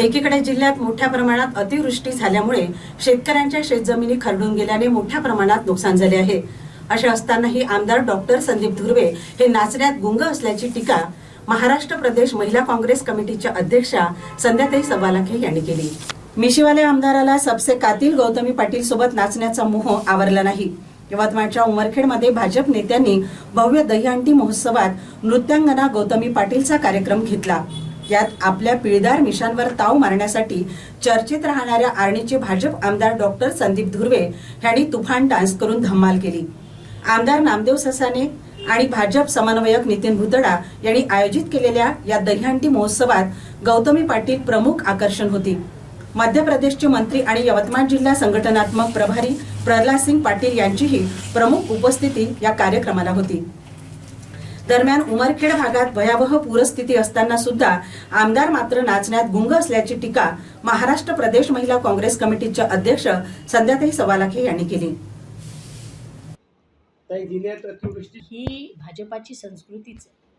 एकीकडे जिल्ह्यात मोठ्या प्रमाणात अतिवृष्टी झाल्यामुळे शेतकऱ्यांच्या शेतजमिनी खरडून गेल्याने मोठ्या प्रमाणात नुकसान झाले आहे. असे असतानाही आमदार डॉक्टर संदीप धुर्वे हे नाचण्यात गुंग असल्याची टीका महाराष्ट्र प्रदेश महिला काँग्रेस कमिटीच्या अध्यक्षा संध्याताई सबालाखे यांनी केली. मिशीवाले आमदाराला सबसे कातील गौतमी पाटील सोबत नाचण्याचा मोह आवरला नाही. यवतमाळच्या उमरखेडमध्ये भाजप नेत्यांनी भव्य दहीहंडी महोत्सवात नृत्यांगना गौतमी पाटीलचा कार्यक्रम घेतला. यात आपल्या पिळदार मिशांवर ताव मारण्यासाठी चर्चेत राहणाऱ्या आर्णीचे भाजप आमदार डॉक्टर संदीप धुर्वे यांनी तुफान डान्स करून धम्माल केली. आमदार नामदेव ससाने आणि भाजप समन्वयक नितीन भुतडा यांनी आयोजित केलेल्या या दह्यांटी महोत्सवात गौतमी पाटील प्रमुख आकर्षण होती. मध्य प्रदेशचे मंत्री आणि यवतमाळ जिल्हा संघटनात्मक प्रभारी प्रल्हाद सिंग पाटील यांचीही प्रमुख उपस्थिती या कार्यक्रमाला होती. दरम्यान उमरखेड भागात भयावह पूरस्थिती असताना सुद्धा आमदार मात्र नाचण्यात गुंग असल्याची टीका महाराष्ट्र प्रदेश महिला काँग्रेस कमिटीच्या अध्यक्ष संध्याताई सवालाखे यांनी केली. ही भाजपाची संस्कृतीच आहे.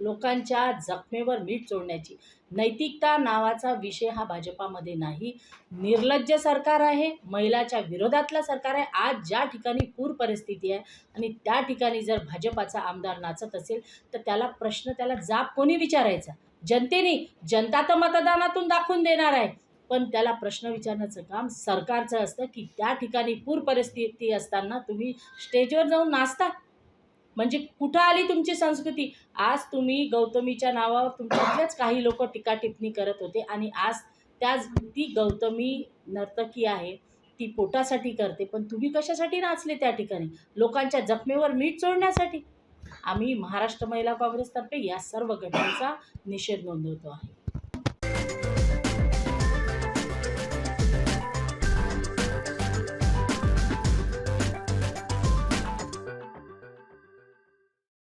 लोकांच्या जखमेवर मीठ चोडण्याची नैतिकता नावाचा विषय हा भाजपामध्ये नाही. निर्लज्ज सरकार आहे महिलाच्या विरोधातलं सरकार आहे. आज ज्या ठिकाणी पूर परिस्थिती आहे आणि त्या ठिकाणी जर भाजपाचा आमदार नाचत असेल तर त्याला प्रश्न त्याला जाब कोणी विचारायचा? जनतेने जनता तर मतदानातून दाखवून देणार आहे. पण त्याला प्रश्न विचारण्याचं काम सरकारचं असतं की त्या ठिकाणी पूर परिस्थिती असताना तुम्ही स्टेजवर जाऊन नाचता? म्हणजे कुठं आली तुमची संस्कृती? आज तुम्ही गौतमीच्या नावावर तुमच्यातलेच काही लोक टीका टिप्पणी करत होते आणि आज त्याच ती गौतमी नर्तकी आहे ती पोटासाठी करते. पण तुम्ही कशासाठी नाचले त्या ठिकाणी? लोकांच्या जखमेवर मीठ चोळण्यासाठी? आम्ही महाराष्ट्र महिला काँग्रेसतर्फे या सर्व घटनांचा निषेध नोंदवतो आहे.